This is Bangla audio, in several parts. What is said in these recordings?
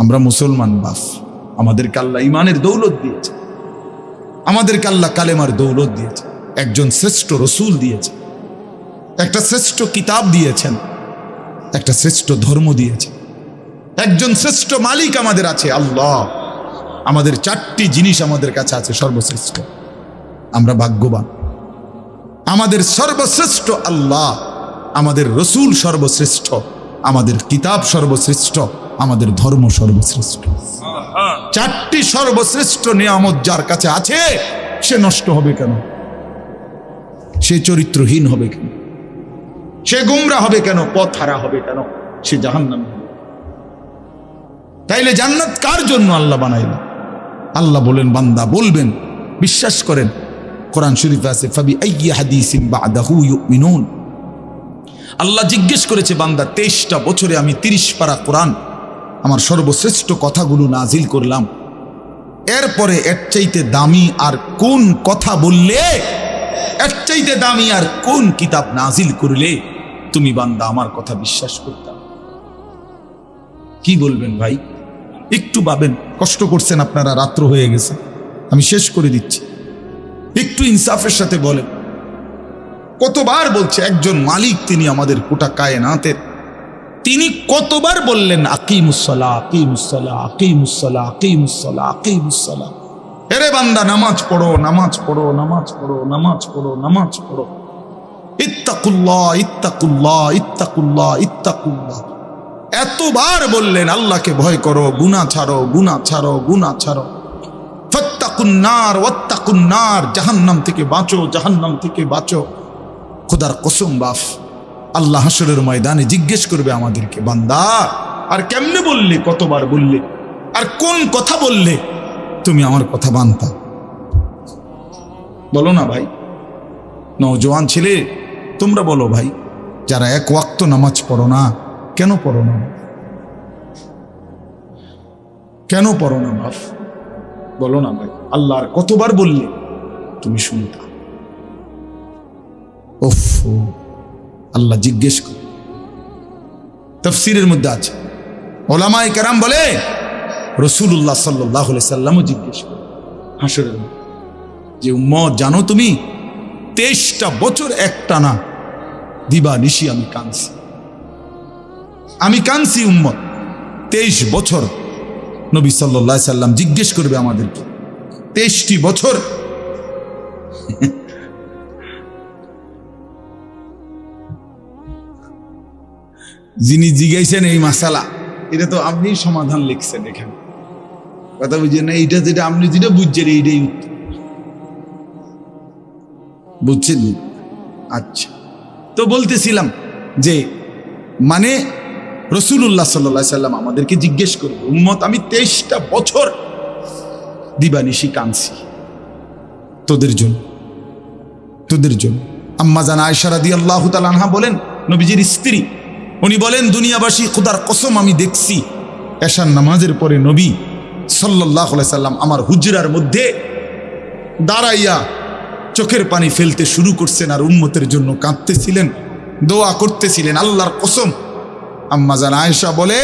আমরা মুসলমান বাস আমাদেরকে আল্লাহ ইমানের দৌলত দিয়েছে। আমাদের কাল্লা কালেমার দৌলত দিয়েছে। একজন শ্রেষ্ঠ রসুল দিয়েছে। একটা শ্রেষ্ঠ কিতাব দিয়েছেন। একটা শ্রেষ্ঠ ধর্ম দিয়েছে। একজন শ্রেষ্ঠ মালিক আমাদের আছে, আল্লাহ। আমাদের চারটি জিনিস আমাদের কাছে আছে, সর্বশ্রেষ্ঠ। আমরা ভাগ্যবান। আমাদের সর্বশ্রেষ্ঠ আল্লাহ। আমাদের রসুল সর্বশ্রেষ্ঠ। আমাদের কিতাব সর্বশ্রেষ্ঠ। আমাদের ধর্ম সর্বশ্রেষ্ঠ। চারটি সর্বশ্রেষ্ঠ নিয়ামত যার কাছে আছে সে নষ্ট হবে কেন? সে চরিত্রহীন হবে কেন? সে গুমরা হবে কেন? পথ হারা হবে কেন? সে জাহান্নাম হবে। তাইলে জান্নাত কার জন্য আল্লাহ বানাইল? আল্লাহ বলেন বান্দা বলবেন বিশ্বাস করেন। কোরআন শরীফে আছে ফাবি আইয়ি হাদিসিন বাদাহু ইউমিনুন। আল্লাহ জিজ্ঞেস করেছে বান্দা তেইশটা বছরে আমি তিরিশ পারা কোরআন আমার সর্বশ্রেষ্ঠ কথাগুলো নাজিল করলাম। এরপরে এর চাইতে দামি আর কোন কথা বললে, এর চাইতে দামি আর কোন কিতাব নাজিল করলে তুমি বান্দা আমার কথা বিশ্বাস করতাম কি বলবেন ভাই? একটু পাবেন কষ্ট করছেন আপনারা, রাত্র হয়ে গেছে। আমি শেষ করে দিচ্ছি। একটু ইনসাফের সাথে বলেন। কতবার বলছে, একজন মালিক তিনি আমাদের কোটা কায়নাতের তিনি কতবার বললেন আকিমুসলা আকিমুসলা আকিমুসলা আকিমুসলা আকিমুসলা এরে বান্দা, নামাজ পড়ো নামাজ পড়ো নামাজ পড়ো নামাজ পড়ো নামাজ পড়ো। ইত্তাকুল্লাহ ইত্তাকুল্লাহ ইত্তাকুল্লাহ ইত্তাকুল্লাহ। এতবার বললেন, আল্লাহকে ভয় করো গুনা ছাড়ো গুনা ছাড়ো গুনা ছাড়ো। ফত্তাকুন্নার, ওয়াত্তাকুন্নার, জাহান্নাম থেকে বাঁচো, জাহান্নাম থেকে বাঁচো। খোদার কসম, বাফ। আল্লাহ হাসরের ময়দানে জিজ্ঞেস করবে আমাদেরকে, বান্দা, আর কেমনে বললে, কতবার বললে? আর কোন কথা বললে? তুমি আমার কথা বানতা বলো না ভাই। নওজোয়ান ছেলে, তোমরা বলো ভাই, যারা এক ওয়াক্ত নামাজ পড়ো না, কেন পড়ো না? কেন পড়ো না বাপ বলো না ভাই আল্লাহর কতবার বললে? তুমি শুনতা। ওফ আল্লাহ জিজ্ঞেস কর। তফসিরের মধ্যে আছে। ওলামাই কারাম বলে রসুল্লাহ সাল্লাহ সাল্লামও জিজ্ঞেস করে। হাসরের যে উম্মত, জানো তুমি? তেইশটা বছর একটা না দিবা নিশি আমি কাঁদছি। আমি কাঁদছি উম্মত। তেইশ বছর নবী সাল্লাহ সাল্লাম জিজ্ঞেস করবে আমাদেরকে। তেইশটি বছর যিনি জিজ্ঞাসেন এই মাসালা, এটা তো আপনি সমাধান লিখছেন এখানে। কথা বুঝছেন না? এইটা যেটা আপনি যেটা বুঝছেন, এইটাই উত্তর। বুঝছেন? আচ্ছা। তো বলতেছিলাম যে মানে রসুল্লাহ সাল্লা সাল্লাম আমাদেরকে জিজ্ঞেস করবে, উম্মত, আমি তেইশটা বছর দিবানিশি কাঁদছি। তোদের জন্য তোদের জন্য। আম্মা জান আয়সারা দিয়ে আল্লাহ তালানহা বলেন, নবীজির স্ত্রী উনি বলেন, দুনিয়াবাসী, খুদার কসম আমি দেখছি, এশার নামাজের পরে নবী সাল্লাহ সাল্লাম আমার হুজরার মধ্যে দাঁড়াইয়া চোখের পানি ফেলতে শুরু করছেন আর উন্মতের জন্য কাঁদতেছিলেন, দোয়া করতেছিলেন, আল্লাহর কসম। আম্মাজান আয়েশা বলে,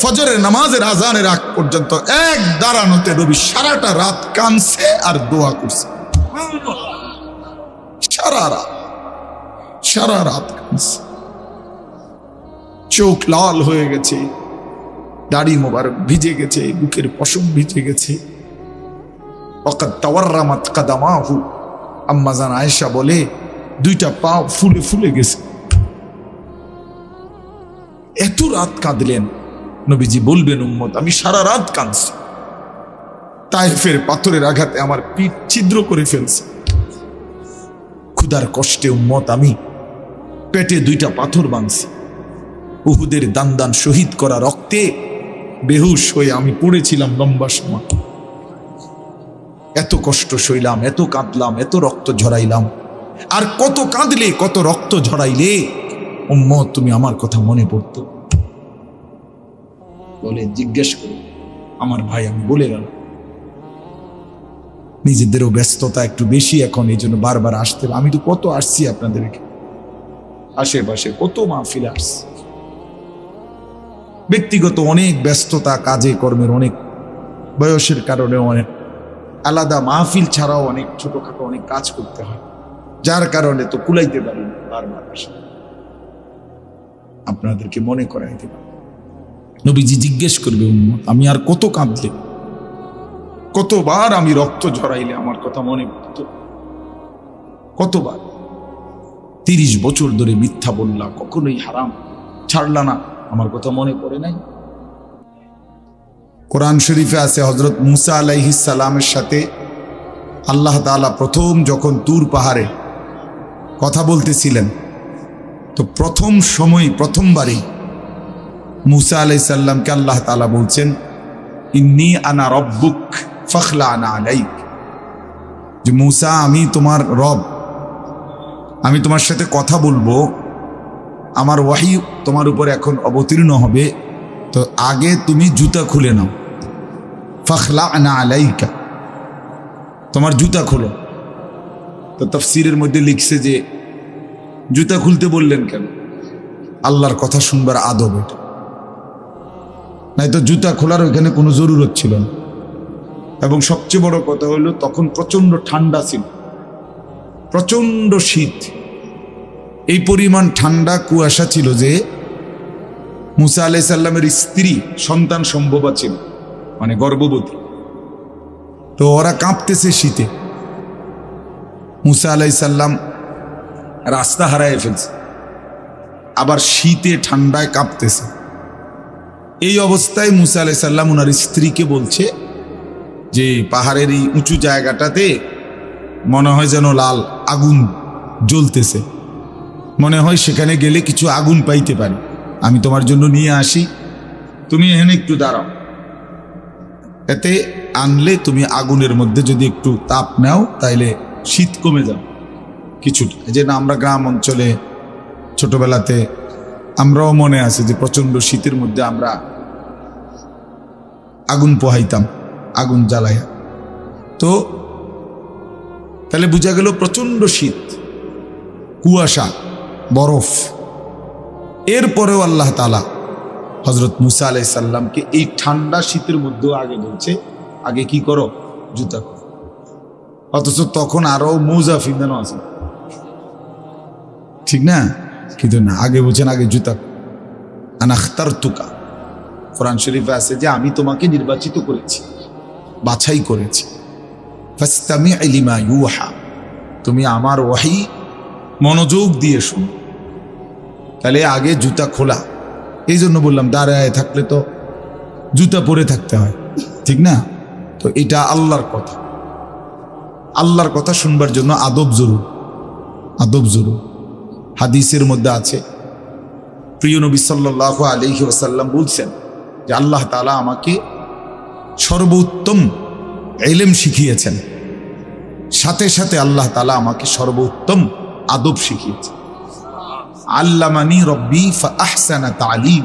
ফজরের নামাজের আজানের আগ পর্যন্ত এক দাঁড়ানোতে রবি সারাটা রাত কানছে আর দোয়া করছে। সারা রাত সারা রাত কানছে চোখ লাল হয়ে গেছে। দাড়ি মোবারক ভিজে গেছে, বুকের পশম ভিজে গেছে। কাদামাহু। আম্মাজান আয়েশা বলে, দুইটা পা ফুলে ফুলে গেছে। এত রাত কাঁদলেন। নবীজি বলবেন, উম্মত, আমি সারা রাত কাঁদছি। তাইফের পাথরের আঘাতে আমার পিঠ ছিদ্র করে ফেলছে। ক্ষুদার কষ্টে, উম্মত, আমি পেটে দুইটা পাথর বাঁধছি। উহুদের দান দান শহীদ করা রক্তে বেহুশ হয়ে আমি পড়েছিলাম লম্বা সময়। এত কষ্ট সইলাম, এত কাঁদলাম, এত রক্ত ঝরাইলাম। আর কত কাঁদলে, কত রক্ত ঝরাইলে? উম্মত, তুমি আমার কথা মনে পড়তো। বলে, জিজ্ঞেস করো। আমার ভাই আমি বলে গেল নিজেদেরও ব্যস্ততা একটু বেশি এখন, এই জন্য বারবার আসতে আমি তো কত আসছি আপনাদেরকে? আশেপাশে কত মাহফিল আসছি? ব্যক্তিগত অনেক ব্যস্ততা, কাজে, কর্মের অনেক বয়সের কারণে অনেক আলাদা মাহফিল ছাড়াও অনেক ছোটখাটো অনেক কাজ করতে হয়। যার কারণে তো কুলাইতে পারি বারবার। আপনাদেরকে মনে করাই দেব নবীজি জিজ্ঞেস করবে আমি আর কত কাঁদলে? কতবার আমি রক্ত ঝরাইলে আমার কথা মনে পড়তো? কতবার? তিরিশ বছর ধরে মিথ্যা বললা, কখনোই হারাম, ছাড়লা না। আমার কথা মনে পড়ে নাই। কোরআন শরীফে আছে হজরত মুসা আলাইহিস সালামের সাথে। আল্লাহ তাআলা প্রথম যখন তুর পাহাড়ে কথা বলতেছিলেন, তো প্রথম সময় প্রথমবারই মুসা আলাই সাল্লামকে আল্লাহ তাআলা বলছেন, ইন্নি আনা রব্বুক ফখলা আনা আলাইক। যে মুসা, আমি তোমার রব, আমি তোমার সাথে কথা বলব আমার ওয়াহি তোমার উপর এখন অবতীর্ণ হবে, তো আগে তুমি জুতা খুলে নাও। ফখলা আনা আলাইকা, তোমার জুতা খোলো। তো তফসিরের মধ্যে লিখছে যে, জুতা খুলতে বললেন কেন? আল্লাহর কথা শুনবার আদব এটা। নাই তো জুতা খোলার ওইখানে কোনো জরুরত ছিল না। এবং সবচেয়ে বড় কথা হলো, তখন প্রচণ্ড ঠান্ডা ছিল। প্রচণ্ড শীত। এই পরিমাণ ঠান্ডা কুয়াশা ছিল যে মুসা আলাই সাল্লামের স্ত্রী, সন্তান সম্ভবা ছিল মানে গর্ভবতী। তো ওরা কাঁপতেছে শীতে। মুসা আলাই সাল্লাম রাস্তা হারায় ফেলছে। আবার শীতে ঠান্ডায় কাঁপতেছে। এই অবস্থায় মুসা আলাই সাল্লাম ওনার স্ত্রীকে বলছে যে, পাহাড়ের এই উঁচু জায়গাটাতে মনে হয় যেন লাল আগুন জ্বলতেছে। মনে হয় সেখানে গেলে কিছু আগুন পাইতে পারি। আমি তোমার জন্য নিয়ে আসি। তুমি এখানে একটু দাঁড়াও। এতে আনলে তুমি আগুনের মধ্যে যদি একটু তাপ নাও, তাইলে শীত কমে যাবে। কিছুটা যে না, আমরা গ্রাম অঞ্চলে ছোটবেলাতে আমরাও মনে আছে যে প্রচণ্ড শীতের মধ্যে আমরা আগুন পোহাইতাম, আগুন জ্বালাইয়া। তো তাহলে বোঝা গেল প্রচণ্ড শীত, কুয়াশা। বরফ। এরপরেও আল্লাহ তালা হজরত মুসা আলাই সাল্লামকে এই ঠান্ডা শীতের মধ্যেও আগে বলছে, আগে কি করো? জুতা করো অথচ তখন আরও মৌজা ফিন্দানো আছে। ঠিক না? কিন্তু না, আগে বলছেন, আগে জুতা আনাখতার তুকা কোরআন শরীফে আছে যে, আমি তোমাকে নির্বাচিত করেছি, বাছাই করেছি। ফাস্তামি লিমা ইউহা। তুমি আমার ওয়াহি মনোযোগ দিয়ে শুনো। তাহলে আগে জুতা খোলা। এই জন্য বললাম, দাঁড়ায় থাকলে তো জুতা পরে থাকতে হয়। ঠিক না? তো এটা আল্লাহর কথা। আল্লাহর কথা শুনবার জন্য আদব জরুর। আদব জরুর। হাদিসের মধ্যে আছে, প্রিয় নবী সাল্লাহ আলহি ওসাল্লাম বলছেন যে আল্লাহ তালা আমাকে সর্বোত্তম এলেম শিখিয়েছেন। সাথে সাথে আল্লাহ তালা আমাকে সর্বোত্তম আদব শিখিয়েছে। আল্লামানি রব্বি ফা আহসানা তালিম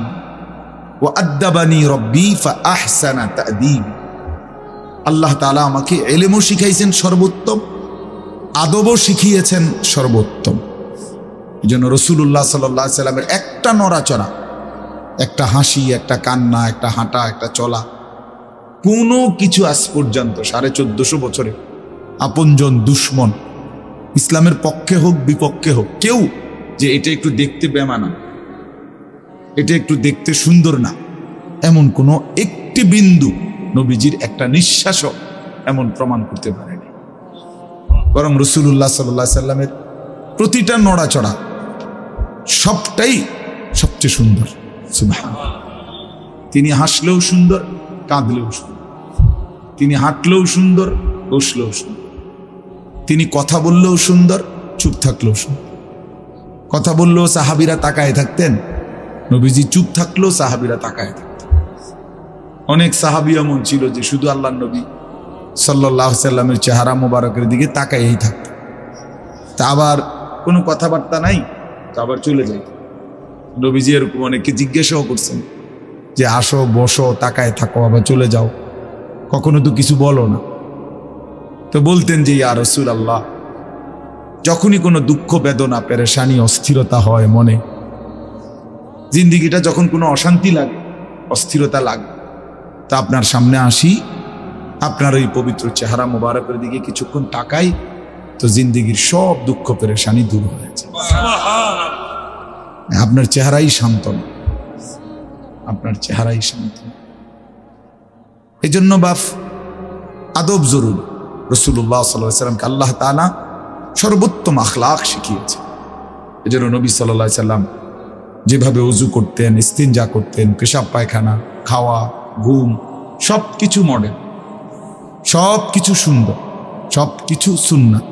ও আদ্দাবানি রব্বি ফা আহসানা তাদিম। আল্লাহ তালা আমাকে এলেমও শিখাইছেন সর্বোত্তম, আদবও শিখিয়েছেন সর্বোত্তম। এই জন্য রসুল্লাহ সাল্লাহ সাল্লামের একটা নড়াচড়া, একটা হাসি, একটা কান্না, একটা হাঁটা, একটা চলা, কোনো কিছু আজ পর্যন্ত সাড়ে চোদ্দশো বছরে আপনজন দুশ্মন ইসলামের পক্ষে হোক, বিপক্ষে হোক, কেউ যে এটা একটু দেখতে বেমানা, এটা একটু দেখতে সুন্দর না, এমন কোনো একটি বিন্দু নবীজির একটা নিঃশ্বাসও এমন প্রমাণ করতে পারেনি। বরং রসুল্লাহ সাল্লাহ সাল্লামের প্রতিটা নড়াচড়া সবটাই সবচেয়ে সুন্দর। তিনি হাসলেও সুন্দর, কাঁদলেও সুন্দর। তিনি হাঁটলেও সুন্দর, বসলেও সুন্দর। তিনি কথা বললেও সুন্দর, চুপ থাকলেও সুন্দর। কথা বললেও সাহাবিরা তাকায় থাকতেন, নবীজি চুপ থাকলেও সাহাবিরা তাকায় থাকতেন। অনেক সাহাবি এমন ছিল যে শুধু আল্লাহ নবী সাল্লাহ সাল্লামের চেহারা মোবারকের দিকে তাকাইয়েই থাকত তা আবার কোনো কথাবার্তা নাই, তো আবার চলে যাইত নবীজি এরকম অনেককে জিজ্ঞাসাও করছেন যে, আসো, বসো, তাকায় থাকো, আবার চলে যাও। কখনো তো কিছু বলো না। তো বলতেন যে ইয়া রসুল আল্লাহ যখনই কোনো দুঃখ বেদনা পেরেশানি অস্থিরতা হয় মনে জিন্দিগিটা যখন কোনো অশান্তি লাগে অস্থিরতা লাগে তা আপনার সামনে আসি আপনার ওই পবিত্র চেহারা মোবারকের দিকে কিছুক্ষণ তাকাই তো জিন্দিগির সব দুঃখ পেরেশানি দূর হয়েছে আপনার চেহারাই শান্তন আপনার চেহারাই শান্তন এই জন্য বাফ আদব জরুর। রসুল্লাহ সাল্লামকে আল্লাহ তালা সর্বোত্তম আখলাখ শিখিয়েছে। এই জন্য নবী সাল্লাহ সাল্লাম যেভাবে উজু করতেন, ইস্তিনজা করতেন, পেশাব পায়খানা, খাওয়া, ঘুম সব কিছু মডেল সব কিছু সুন্দর সব কিছু সুন্নাত।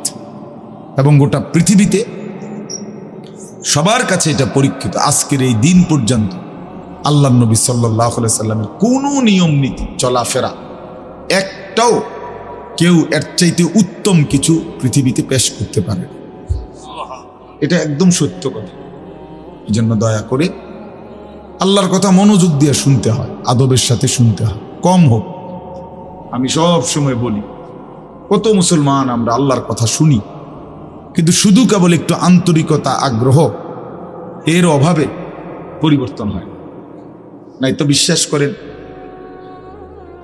এবং গোটা পৃথিবীতে সবার কাছে এটা পরীক্ষিত। আজকের এই দিন পর্যন্ত আল্লাহ নবী সাল্লাহ সাল্লামের কোনো নিয়ম নীতি চলাফেরা একটাও কেউ এর চাইতে উত্তম কিছু পৃথিবীতে পেশ করতে পারে। এটা একদম সত্য কথা। এই জন্য দয়া করে আল্লাহর কথা মনোযোগ দিয়ে শুনতে হয়, আদবের সাথে শুনতে হয়, কম হোক। আমি সব সময় বলি, কত মুসলমান আমরা আল্লাহর কথা শুনি, কিন্তু শুধু কেবল একটু আন্তরিকতা, আগ্রহ, এর অভাবে পরিবর্তন হয়। নাই তো বিশ্বাস করেন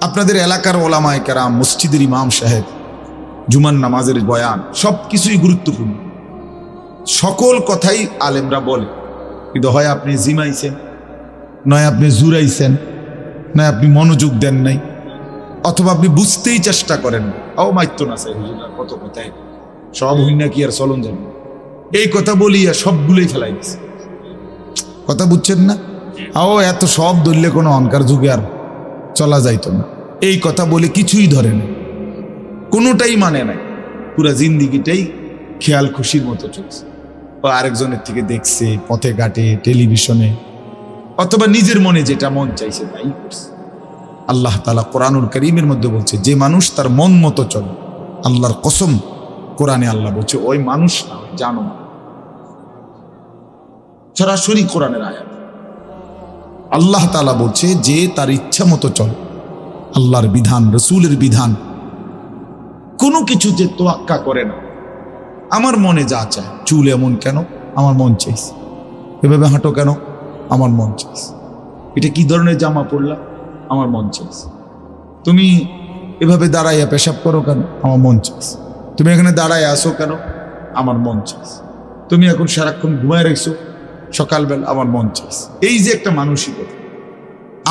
আপনাদের এলাকার ওলামায় কেরাম, মসজিদের ইমাম সাহেব জুমান নামাজের বয়ান সব কিছুই গুরুত্বপূর্ণ। সকল কথাই আলেমরা বলে। কিন্তু হয় আপনি জিমাইছেন, নয় আপনি জুরাইছেন, নয় আপনি মনোযোগ দেন নাই, অথবা আপনি বুঝতেই চেষ্টা করেন ও মাইত্য না হুজুরা কত কথাই। সব হইনা কি আর চলন যাবে এই কথা বলিয়া সবগুলোই ফেলাই দিছে। কথা বুঝছেন না? আও এত সব ধরলে কোনো অনকার যুগে আর চলা যাইতো না। এই কথা বলে কিছুই ধরে না। কোনোটাই মানে নাই। পুরা জিন্দিগিটাই খেয়াল খুশির মতো চলছে। ও আরেকজনের থেকে দেখছে, পথে ঘাটে, টেলিভিশনে, অথবা নিজের মনে যেটা মন চাইছে তাই করছে। আল্লাহ তালা কোরআনুল করিমের মধ্যে বলছে, যে মানুষ তার মন মতো চলে, আল্লাহর কসম, কোরআনে আল্লাহ বলছে, ওই মানুষ না, ওই জানো সরাসরি কোরআনের আয়াত। আল্লাহ তালা বলছে, যে তার ইচ্ছা মতো চলে আল্লাহর বিধান, রসুলের বিধান। কোনো কিছু যে তোয়াক্কা করে না। আমার মনে যা চায়, চুল এমন কেন? আমার মন চাইছে। এভাবে হাঁটো কেন? আমার মন চাইছে। এটা কি ধরনের জামা পরলা? আমার মন চাইছে। তুমি এভাবে দাঁড়াইয়া পেশাব করো কেন? আমার মন চাইছে। তুমি এখানে দাঁড়ায় আসো কেন? আমার মন চাইছে। তুমি এখন সারাক্ষণ ঘুমায় রেখছো সকালবেলা আমার মন চাইছে। এই যে একটা মানসিকতা।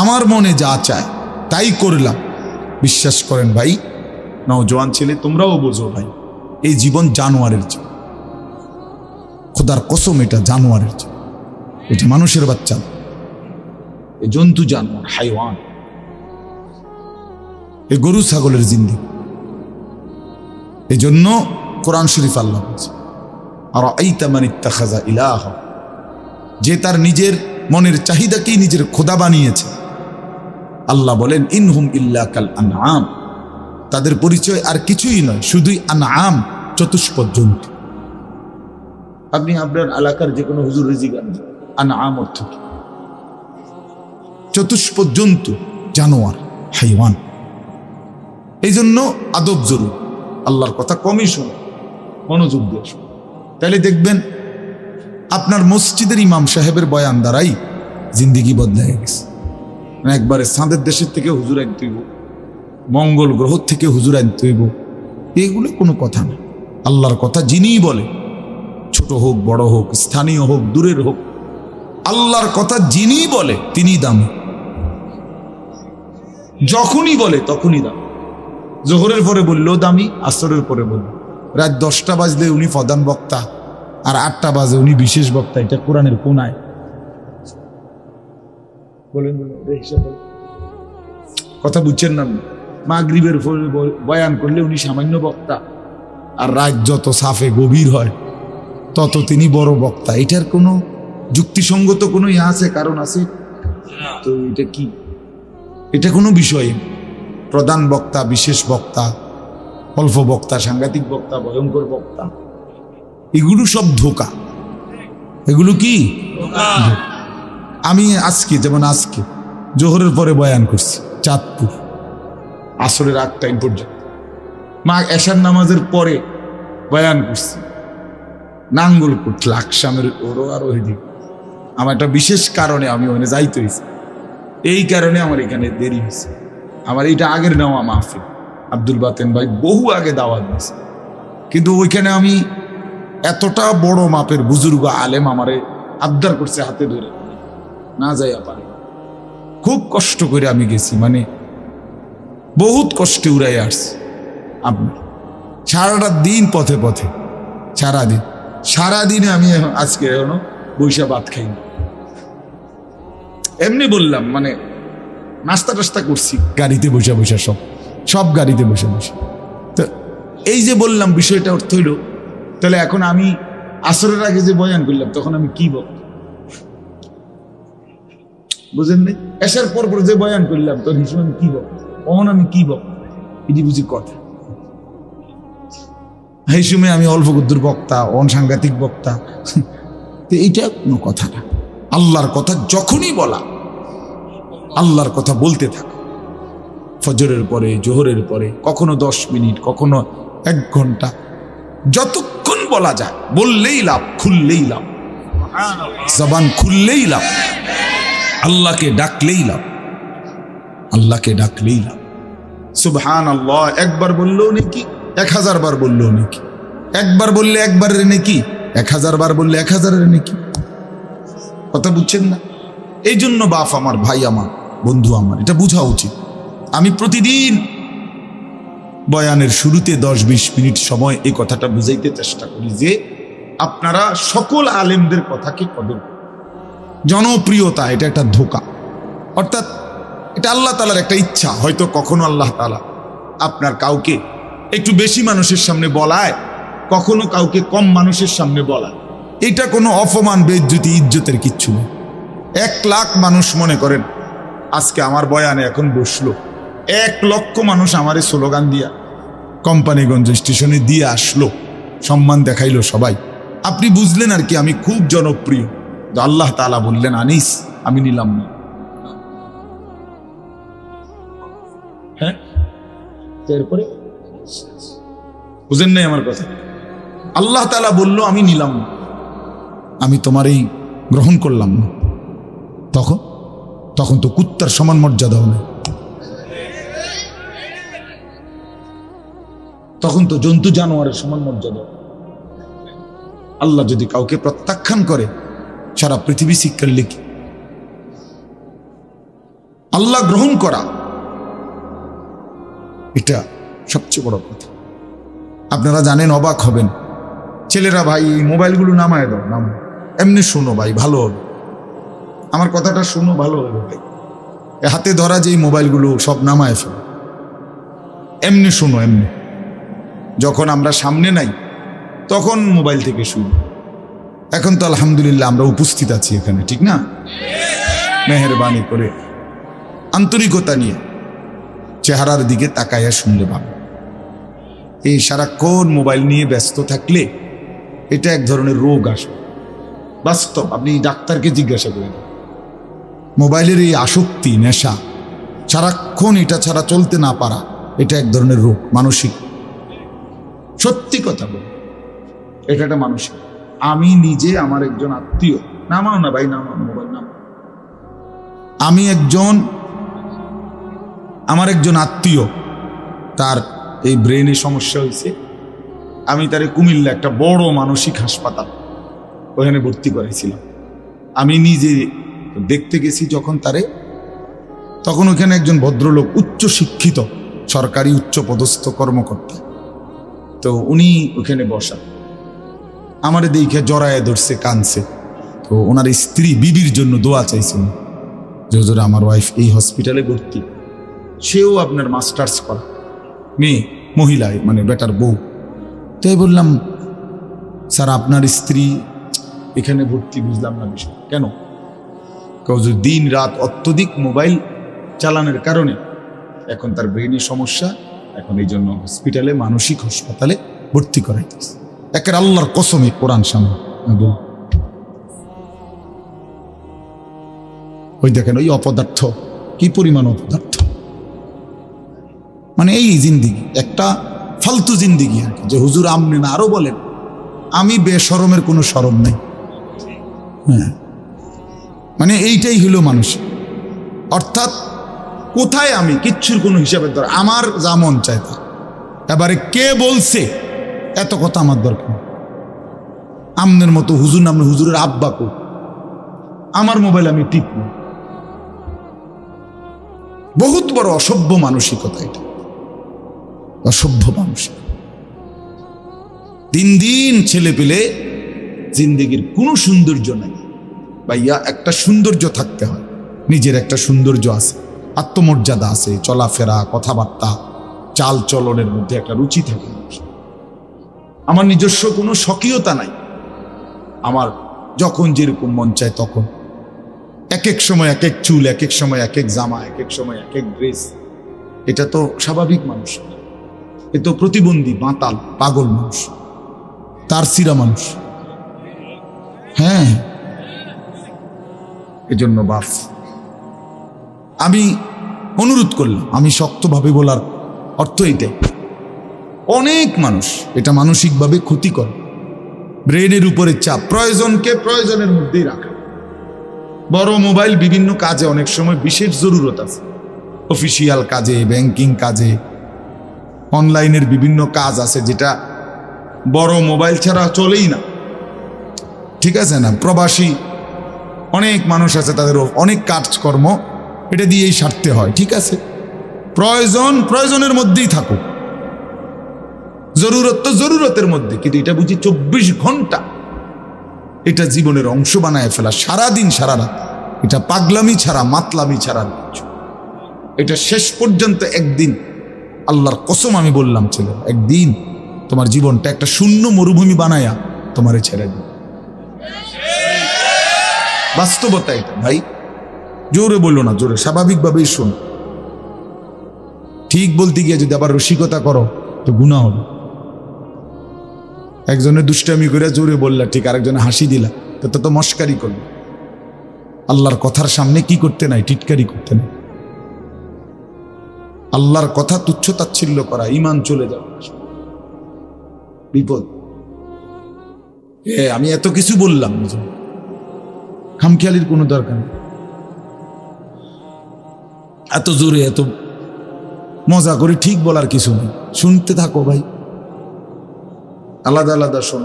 আমার মনে যা চায় তাই করলাম। বিশ্বাস করেন ভাই। নওজোয়ান ছেলে, তোমরাও বোঝো ভাই, এই জীবন জানোয়ারের জীবন। খোদার কসম, এটা জানোয়ারের জীবন। এটা মানুষের বাচ্চা। এ জন্তু, জানোয়ার, হাইওয়ান। এ গরু, ছাগলের জিন্দি। এই জন্য কোরআন শরীফ আল্লাহ বলছে আর এই তেমন ইত্তাখাজা ইলাহ। যে তার নিজের মনের চাহিদাকেই নিজের খোদা বানিয়েছে। আল্লাহ বলেন, ইনহুম ইল্লা কাল আনআম। তাদের পরিচয় আর কিছুই নয়, শুধুই আনআম চতুষ্পদ জন্তু আপনি আপনার এলাকার যে কোনো হুজুর রেজি গান আনআম অর্থ কি? চতুষ্পদ জন্তু জানোয়ার, হাইওয়ান। এই জন্য আদব জরুর। আল্লাহর কথা কমই শোনো, মনোযোগ দিয়ে তাহলে দেখবেন, আপনার মসজিদের ইমাম সাহেবের বয়ান দ্বারাই জিন্দিগি বদলে গেছে। একবারে সাঁদের দেশের থেকে হুজুর আনতে হইব, মঙ্গল গ্রহ থেকে হুজুর আনতে হইব। এগুলো কোনো কথা না। আল্লাহর কথা যিনিই বলে, ছোট হোক, বড় হোক, স্থানীয় হোক, দূরের হোক, আল্লাহর কথা যিনি বলে তিনি দামি। যখনই বলে, তখনই দাম। জোহরের পরে বললেও দামি, আসরের পরে বলল। রাত দশটা বাজলে উনি প্রধান বক্তা, আর আটটা বাজে উনি বিশেষ বক্তা, এটা কোরআনের কোনায়। বলেন কথা বুঝছেন না? মাগরিবের বয়ান করলে উনি সামান্য বক্তা। আর রাত যত সাফে গভীর হয়, তত তিনি বড় বক্তা। এটার কোনো যুক্তিসঙ্গত কোনো ইয়ে আছে, কারণ আছে? তো এটা কি? এটা কোনো বিষয়। প্রধান বক্তা, বিশেষ বক্তা, অল্প বক্তা, সাংঘাতিক বক্তা, ভয়ঙ্কর বক্তা। এগুলো সব ধোকা। এগুলো কি? আমি আজকে, যেমন আজকে, জোহরের পরে বয়ান করছি, চাঁদপুর। আসরের আট টাইম পর্যন্ত। মা এশার নামাজের পরে বয়ান করছি। নাঙ্গল নাঙ্গলকোট, লাকসামের ওরও আর ওইদিক আমার একটা বিশেষ কারণে আমি ওখানে যাইতে হয়েছি এই কারণে আমার এখানে দেরি হয়েছে আমার এইটা আগের নেওয়া মাহফিল। আব্দুল বাতেন ভাই বহু আগে দাওয়াত দিয়েছে। কিন্তু ওইখানে আমি এতটা বড় মাপের বুজুর্গ আলেম আমারে আবদার করছে হাতে ধরে। না যাইয়া পারে। খুব কষ্ট করে আমি গেছি মানে বহুত কষ্টে উড়াই আসছি সারাটা দিন পথে পথে, সারাদিন। সারাদিনে আমি আজকে এখনও বৈশা ভাত খাইনি এমনি বললাম মানে নাস্তা টাস্তা করছি, গাড়িতে বসে বসে সব সব গাড়িতে বসে বসে তো এই যে বললাম, বিষয়টা অর্থ হইল, তাহলে এখন আমি আসরের আগে যে বয়ান করলাম, তখন আমি কি বল বুঝেন নাই এসার পর পর যে বয়ান করলাম তখন হিসেবে আমি কি বল তখন আমি কি বল এটি বুঝি কথা। এই সময় আমি অল্প গুদ্দুর বক্তা, অনসাংঘাতিক বক্তা। তো এইটা কোনো কথা না। আল্লাহর কথা যখনই বলা, আল্লাহর কথা বলতে থাকো। ফজরের পরে, জোহরের পরে, কখনো দশ মিনিট, কখনো এক ঘণ্টা, যতক্ষণ বলা যায়, বললেই লাভ, খুললেই লাভ। জবান খুললেই লাভ। আল্লাহকে ডাকলেই লাভ। আল্লাহকে ডাকলেই লাভ। সুবহান আল্লাহ একবার বললেও নাকি, এক হাজার বার বললেও নাকি। একবার বললে একবারের নাকি, এক হাজার বার বললে এক হাজারের নাকি। কথা বুঝছেন না? এই জন্য বাপ আমার, ভাই আমার, বন্ধু আমার, এটা বোঝা উচিত। আমি প্রতিদিন বয়ানের শুরুতে দশ বিশ মিনিট সময় এই কথাটা বুঝাইতে চেষ্টা করি যে আপনারা সকল আলেমদের কথাকে কদর। জনপ্রিয়তা, এটা একটা ধোকা। অর্থাৎ এটা আল্লাহ তালার একটা ইচ্ছা, হয়তো কখনো আল্লাহ তালা আপনার কাউকে একটু বেশি মানুষের সামনে বলায়, কখনো কাউকে কম মানুষের সামনে বলায়। এটা কোনো অপমান, বেজ্জুতি, ইজ্জতের কিচ্ছু নেই। এক লাখ মানুষ মনে করেন, আজকে আমার বয়ানে এখন বসল। এক লক্ষ মানুষ আমারে স্লোগান দিয়া, কোম্পানিগঞ্জ স্টেশনে দিয়ে আসলো। সম্মান দেখাইলো সবাই। আপনি বুঝলেন আর কি, আমি খুব জনপ্রিয়। তো আল্লাহ তালা বললেন আনিস আমি নিলাম না। হ্যাঁ? এরপরে? বুঝেন নাই আমার কথা। আল্লাহ তালা বলল আমি নিলাম না। আমি তোমার এই গ্রহণ করলাম না। তখন? তখন তো কুত্তার সমান মর্যাদা হবে তখন তো জন্তু জানোয়ারের সমান মর্যাদা। আল্লাহ যদি কাউকে প্রত্যাখ্যান করে সারা পৃথিবী শিক্ষার লিখি। আল্লাহ গ্রহণ করা এটা সবচেয়ে বড় কথা। আপনারা জানেন, অবাক হবেন। ছেলেরা, ভাই মোবাইলগুলো নামায় দাও নাম এমনি শোনো ভাই, ভালো হবে। আমার কথাটা শোনো, ভালো হবে ভাই। হাতে ধরা যে মোবাইলগুলো, সব নামায় ফেলো। এমনি শোনো, এমনি। যখন আমরা সামনে নাই, তখন মোবাইল থেকে শুনি এখন তো আলহামদুলিল্লাহ আমরা উপস্থিত আছি এখানে, ঠিক না? মেহরবানি করে, আন্তরিকতা নিয়ে চেহারার দিকে তাকাইয়া শুনলে পাবে এই সারাক্ষণ মোবাইল নিয়ে ব্যস্ত থাকলে এটা এক ধরনের রোগ আসে। বাস্তব, আপনি ডাক্তারকে জিজ্ঞাসা করে মোবাইলের এই আসক্তি, নেশা, সারাক্ষণ এটা ছাড়া চলতে না পারা, এটা এক ধরনের রোগ, মানসিক। সত্যি কথা বল এটা একটা মানসিক আমি নিজে আমার একজন আত্মীয়। নামাও না ভাই, নামাও, মোবাইল নাম আমি একজন, আমার একজন আত্মীয়, তার এই ব্রেনে সমস্যা হয়েছে আমি তারে কুমিল্লা একটা বড় মানসিক হাসপাতাল ওখানে ভর্তি করেছিলাম আমি নিজে দেখতে গেছি যখন তারে, তখন ওখানে একজন ভদ্রলোক উচ্চ শিক্ষিত, সরকারি উচ্চ পদস্থ কর্মকর্তা। তো উনি ওখানে বসা। আমার দেখে জড়ায় ধরছে কানছে তো ওনার স্ত্রী বিবির জন্য দোয়া চাইছেন যে, হুজুর, আমার ওয়াইফ এই হসপিটালে ভর্তি। সেও আপনার মাস্টার্স করা। মেয়ে মহিলা মানে বেটার বউ। তাই বললাম, স্যার, আপনার স্ত্রী এখানে ভর্তি, বুঝলাম না বিষয়। কেন? কারণ দিন রাত অত্যধিক মোবাইল চালানোর কারণে এখন তার ব্রেনের সমস্যা, এখন এই জন্য হসপিটালে মানসিক হাসপাতালে ভর্তি করাইতেছে। একের আল্লাহর কসমে কোরআন সামনে। ওই দেখেন, ওই অপদার্থ, কি পরিমাণ অপদার্থ? মানে এই জিন্দিগি, একটা ফালতু জিন্দিগি আর যে হুজুর আমনে না, আরও বলেন, আমি বেসরমের কোনো সরম নেই। হ্যাঁ। মানে এইটাই হলো মানুষ। অর্থাৎ, কোথায় আমি, কিচ্ছুর কোনো হিসাবের দরকার, আমার যা মন চায় তা। এবারে কে বলছে? এত কথা আমার দরকার। আমনের মতো হুজুর নামে হুজুরের আব্বা কো আমার মোবাইল আমি টিপব। বহুত বড় অসভ্য মানসিকতা এটা। অসভ্য মানসিক দিন দিন ছেলে পেলে জিন্দিগির কোনো সৌন্দর্য নেই। ভাইয়া, একটা সৌন্দর্য থাকতে হয়। নিজের একটা সৌন্দর্য আছে। আত্মমর্যাদা আছে, চলাফেরা, কথাবার্তা, চাল চলনের মধ্যে একটা রুচি থাকে মানুষের। আমার নিজস্ব কোনো স্বকীয়তা নাই। আমার যখন যেরকম মন চায় তখন। এক এক সময় এক এক চুল, এক এক সময় এক এক জামা, এক এক সময় এক এক ড্রেস। এটা তো স্বাভাবিক মানুষ। এ তো প্রতিবন্ধী মাতাল পাগল মানুষ। তার সিরা মানুষ। হ্যাঁ। এজন্য বাস। আমি অনুরোধ করলাম, আমি শক্তভাবে বলার অর্থ এটাই। অনেক মানুষ এটা মানসিকভাবে ক্ষতিকর। ব্রেনের উপরে চাপ, প্রয়োজনকে প্রয়োজনের মধ্যেই রাখা। বড় মোবাইল বিভিন্ন কাজে অনেক সময় বিশেষ জরুরত আছে। অফিসিয়াল কাজে, ব্যাংকিং কাজে, অনলাইনের বিভিন্ন কাজ আছে যেটা বড় মোবাইল ছাড়া চলেই না। ঠিক আছে না? প্রবাসী, অনেক মানুষ আছে তাদের অনেক কাজকর্ম, এটা দিয়েই সারতে হয়, ঠিক আছে? প্রয়োজন, প্রয়োজনের মধ্যেই থাকুক। জরুরত তো জরুরতের মধ্যে, কিন্তু এটা বুঝি চব্বিশ ঘণ্টা। এটা জীবনের অংশ বানায় ফেলা, সারাদিন, সারা রাত। এটা পাগলামি ছাড়া, মাতলামি ছাড়া কিছু। এটা শেষ পর্যন্ত একদিন, আল্লাহর কসম আমি বললাম, ছিল, একদিন তোমার জীবনটা একটা শূন্য মরুভূমি বানায়া তোমারে ছেড়ে দিবে। বাস্তবতা এটা, ভাই। জোরে বলল না, জোরে, স্বাভাবিকভাবেই শোন। ঠিক বলতে গিয়ে যদি আবার রসিকতা করো, তো গুণা হবে। একজনে দুষ্টামি করে জোরে বললা, ঠিক, আরেকজনে হাসি দিলা। তো তো মস্কারি করল। আল্লাহর কথার সামনে কি করতে নাই? টিটকারি করতে নাই। আল্লাহর কথা তুচ্ছ তাচ্ছিল্য করা ইমান চলে যাওয়া। বিপদ। এ, আমি এত কিছু বললাম খামখেয়ালির কোনো দরকার নেই। এত জোরে, এত মজা করে ঠিক বলার কিছু নেই। শুনতে থাকো ভাই। আলাদা আলাদা শোন।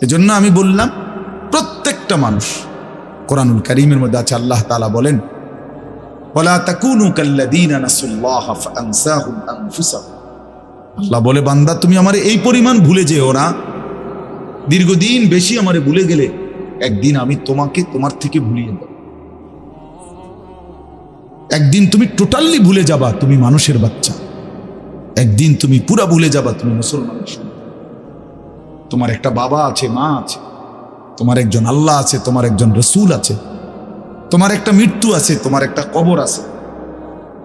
এজন্য আমি বললাম, প্রত্যেকটা মানুষ কোরআনুল করিমের মধ্যে আছে, আল্লাহ তালা বলেন আল্লাহ বলে, বান্দা, তুমি আমার এই পরিমাণ ভুলে যেও না। দীর্ঘদিন বেশি আমারে ভুলে গেলে একদিন আমি তোমাকে তোমার থেকে ভুলিয়ে দেব। একদিন তুমি টোটালি ভুলে যাবা, তুমি মানুষের বাচ্চা। একদিন তুমি পুরা ভুলে যাবা তুমি মুসলমানের সন্তান। তোমার একটা বাবা আছে, মা আছে, তোমার একজন আল্লাহ আছে, তোমার একজন রসুল আছে, তোমার একটা মৃত্যু আছে, তোমার একটা কবর আছে,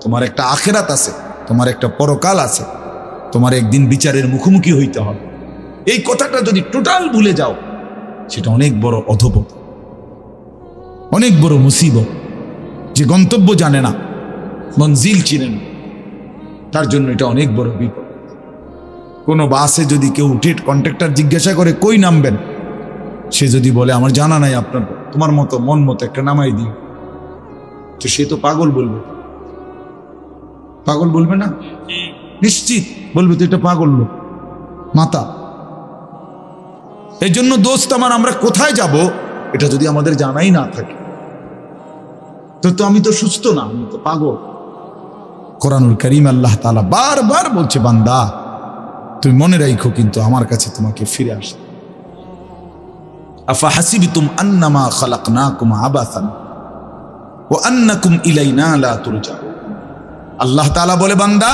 তোমার একটা আখেরাত আছে, তোমার একটা পরকাল আছে, তোমার একদিন বিচারের মুখোমুখি হইতে হবে। এই কথাটা যদি টোটাল ভুলে যাও, সেটা অনেক বড় অধপত অনেক বড় মুসিবত। যে গন্তব্য জানে না, মঞ্জিল চিনে না। তার জন্য এটা অনেক বড় বিপদ। কোনো বাসে যদি কেউ উঠে কন্ট্রাক্টর জিজ্ঞাসা করে, কই নামবেন? সে যদি বলে, আমার জানা নাই আপনার, তোমার মতো, মন মতো একটা নামাই দিই তো সে তো পাগল বলবে। পাগল বলবে না? নিশ্চিত বলবে তো এটা পাগল লোক, মাতা। এই জন্য দোস্ত আমার, আমরা কোথায় যাব? এটা যদি আমাদের জানাই না থাকে, তো তো আমি তো সুস্থ না, আমি তো পাগল। কোরআনুল করিম আল্লাহ তালা বারবার বলছে, বান্দা, তুমি মনে রাখো কিন্তু আমার কাছে তোমাকে ফিরে আসতে। আফা হাসিবিতুম আন্নামা খালাকনাকুম আবাসান ও আন্নাকুম ইলাইনা লা তুরজাউন। আল্লাহ তাআলা বলে, বান্দা,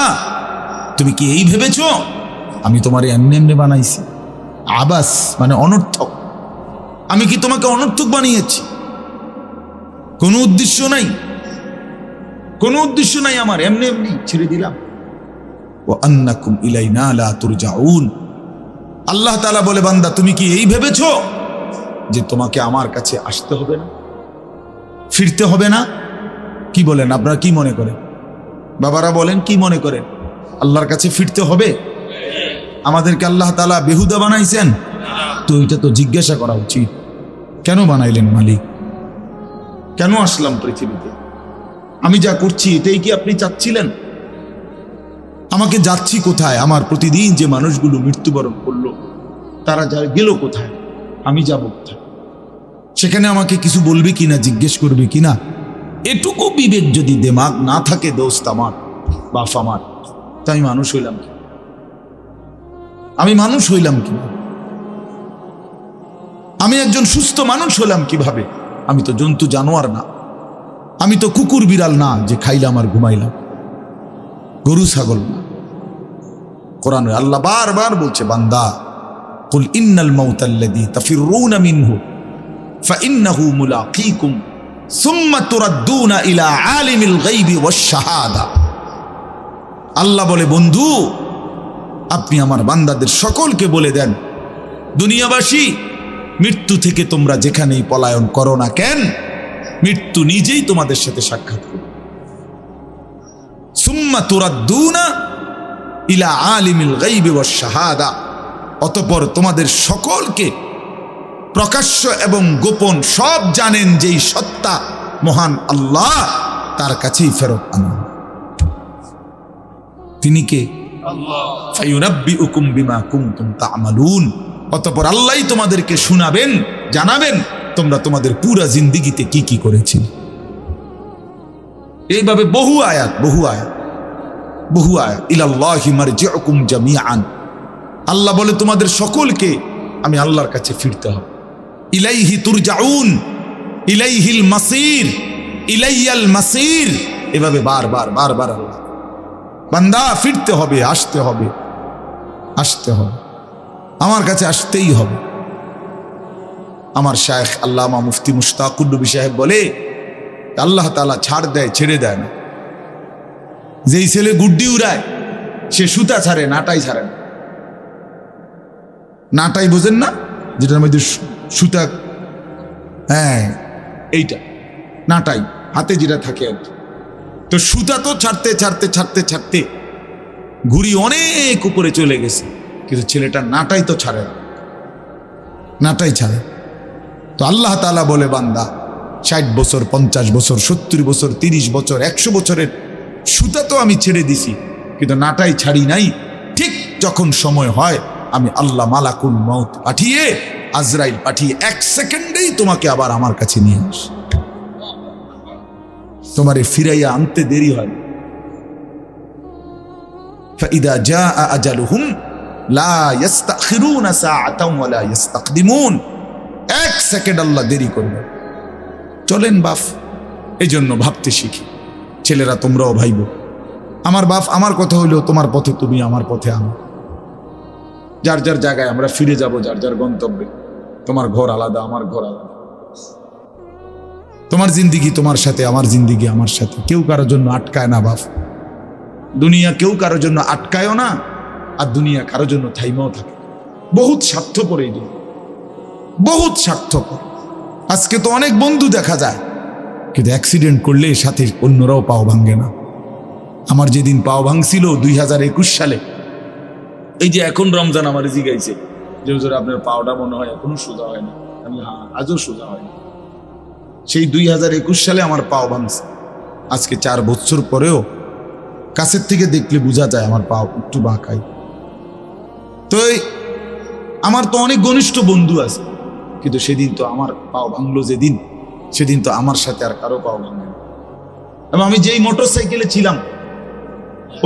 তুমি কি এই ভেবেছো? আমি তোমার এমনি এমনি বানাইছি। আবাস মানে অনর্থক। আমি কি তোমাকে অনর্থক বানিয়েছি? কোনো উদ্দেশ্য নাই। কোনো উদ্দেশ্য নাই আমার, এমনি এমনি ছেড়ে দিলাম। ও আন্নাকুম ইলাইনা লা তুরজাউন। আল্লাহ তাআলা বলে, বান্দা, তুমি কি এই ভেবেছো যে তোমাকে আমার কাছে আসতে হবে না? ফিরতে হবে না? কি বলেন, আপনারা কি মনে করেন? বাবারা বলেন, কি মনে করেন? আল্লাহর কাছে ফিরতে হবে? আমাদেরকে আল্লাহ তালা বেহুদা বানাইছেন? তো এটা তো জিজ্ঞাসা করা উচিত। কেন বানাইলেন মালিক? কেন আসলাম পৃথিবীতে? আমি যা করছি এটাই কি আপনি চাচ্ছিলেন? আমাকে যাচ্ছি কোথায়? আমার প্রতিদিন যে মানুষগুলো মৃত্যুবরণ করল, তারা যা গেল কোথায়? আমি যাব কোথায়? সেখানে আমাকে কিছু বলবে কিনা, জিজ্ঞেস করবে কিনা? এটুকু বিবেক যদি দেমাগ না থাকে, দোস্ত আমার, বাপ আমার, তা আমি মানুষ হইলাম কি? আমি মানুষ হইলাম কি আমি একজন সুস্থ মানুষ হলাম কীভাবে? আমি তো জন্তু জানোয়ার না। আমি তো কুকুর বিড়াল না যে খাইলাম আর ঘুমাইলাম। গরু, ছাগল না। কোরআন আল্লাহ বারবার বলছে, বান্দা, কুল ইন্নাল মাউতাল্লাযী তাফিরুনা মিনহু ফাইন্নাহু মুলাকীকুম, সুম্মা তুরাদ্দুনা ইলা আলিমিল গায়বি ওয়াশ আল্লাহ বলে, বন্ধু, আপনি আমার বান্দাদের সকলকে বলে দেন, দুনিয়াবাসী, মৃত্যু থেকে তোমরা যেখানেই পলায়ন করো না কেন মৃত্যু নিজেই তোমাদের সাথে সাক্ষাৎ করবে। সুম্মা তুরাদ্দুনা ইলা আলিমিল গাইবি শাহাদা। অতঃপর তোমাদের সকলকে প্রকাশ্য এবং গোপন সব জানেন যেই সত্তা মহান আল্লাহ তার কাছেই ফেরত আনা তিনি কে? অতঃপর আল্লাহই তোমাদেরকে শোনাবেন জানাবেন তোমরা তোমাদের পুরা জিন্দিগিতে কি কি করেছিলে? এইভাবে বহু আয়াত বহু আয়াত বহু আয়াত। ইলাল্লাহি মারজিউকুম জামিআন। আল্লাহ বলে, তোমাদের সকলকে আমি আল্লাহর কাছে ফিরতে হবে। ইলাইহি তুরজাউন, ইলাইহিল মাসির, ইলাইয়াল মাসির। এভাবে বারবার বারবার আল্লাহ। বান্দা, ফিরতে হবে, আসতে হবে আসতে হবে। আমার কাছে আসতেই হবে। আমার শায়েখ আল্লামা মুফতি মুশতাকুন্নবী সাহেব বলে, আল্লাহ তালা ছাড় দেয়, ছেড়ে দেয় না। যেই ছেলে গুড্ডি উড়ায়, সে সুতা ছাড়ে, নাটাই ছাড়ে না। নাটাই বোঝেন না? যেটার মধ্যে সুতা হ্যাঁ এইটা, নাটাই, হাতে যেটা থাকে আর তো সুতা তো ছাড়তে ছাড়তে ছাড়তে ছাড়তে ঘুড়ি অনেক উপরে চলে গেছে, কিন্তু ছেলেটা নাটাই তো ছাড়ে নাটাই ছাড়ে তো আল্লাহ তালা বলে বান্দা ষাট বছর পঞ্চাশ বছর সত্তর বছর তিরিশ বছর একশো বছরের সুতা তো আমি ছেড়ে দিছি কিন্তু নাটাই ছাড়ি নাই ঠিক যখন সময় হয় আমি আল্লাহ মালাকুল মৌত পাঠিয়ে আজরাইল পাঠিয়ে এক সেকেন্ডেই তোমাকে আবার আমার কাছে নিয়ে আস তোমারে ফিরাইয়া আনতে দেরি হয় فإذا جاء أجلهم لا يستأخرون ساعة ولا يستقدمون এক সেকেন্ড আল্লাহ দেরি করবে। চলেন বাপ এই জন্য ভাবতে শিখি। ছেলেরা তোমরাও ভাইব। আমার বাপ আমার কথা হইল তোমার পথে তুমি আমার পথে আমি যার যার জায়গায় আমরা ফিরে যাব, যার যার গন্তব্যে। তোমার ঘর আলাদা, আমার ঘর আলাদা। তোমার জিন্দিগি তোমার সাথে, আমার জিন্দিগি আমার সাথে। কেউ কারোর জন্য আটকায় না বাপ। দুনিয়া কেউ কারোর জন্য আটকায়ও না, আর দুনিয়া কারোর জন্য থাইমাও থাকে বহুত স্বার্থপর এই বহুত স্বার্থপর। আজকে তো অনেক বন্ধু দেখা যায়, কিন্তু অ্যাক্সিডেন্ট করলে সাথে অন্যরাও পাও ভাঙ্গে না। আমার যেদিন পাও ভাঙছিল দুই হাজার একুশ সালে, এই যে এখন রমজান আমার জিগাইছে যে হুজুর আপনার পাওটা মনে হয় এখনও সোজা হয় না। আমি হ্যাঁ আজও সোজা হয় না। সেই দুই হাজার একুশ সালে আমার পাও ভাঙছে। আজকে চার বছর পরেও কাছের থেকে দেখলে বোঝা যায় আমার পাও একটু বাঁকাই। তো আমার তো অনেক ঘনিষ্ঠ বন্ধু আছে। কিন্তু সেদিন তো আমার পাও ভাঙলো যেদিন, সেদিন তো আমার সাথে আর কারও পাও ভাঙবে না। এবং আমি যেই মোটর সাইকেলে ছিলাম,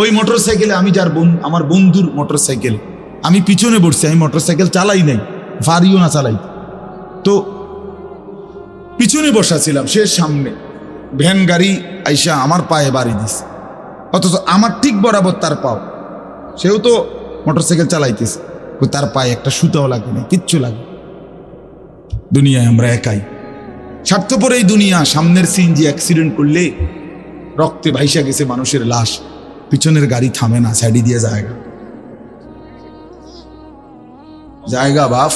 ওই মোটর সাইকেলে আমি যার বন্ধু আমার বন্ধুর মোটর সাইকেলে আমি পিছনে বসছি, আমি মোটর সাইকেল চালাই নাই, ভারিও না চালাই। তো পিছনে বসা ছিলাম, সে সামনে, ভ্যান গাড়ি আইসা আমার পায়ে বাড়ি দিছে। অথচ আমার ঠিক বরাবর তার পাও, সেও তো মোটরসাইকেল চালাইতেছে তার পায়ে একটা সুতাও লাগে না কিচ্ছু লাগে। দুনিয়ায় আমরা একাই। স্বার্থপর এই দুনিয়া সামনের সিনজি অ্যাক্সিডেন্ট করলে রক্তে ভাইসা গেছে মানুষের লাশ, পিছনের গাড়ি থামে না সাইডি দিয়ে জায়গা। জায়গা বাফ,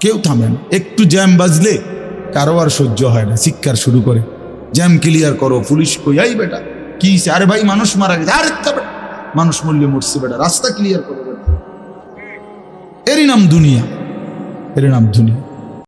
কেউ থামে না। একটু জ্যাম বাজলে কারও আর সহ্য হয় না, চিৎকার শুরু করে। জ্যাম ক্লিয়ার করো, পুলিশ কই আই বেটা, কি? আরে ভাই, মানুষ মারা গেছে। আরে মানুষ মরলে মরছে বেটা, রাস্তা ক্লিয়ার করো বেটা। এরই নাম দুনিয়া এর নাম দুনিয়া।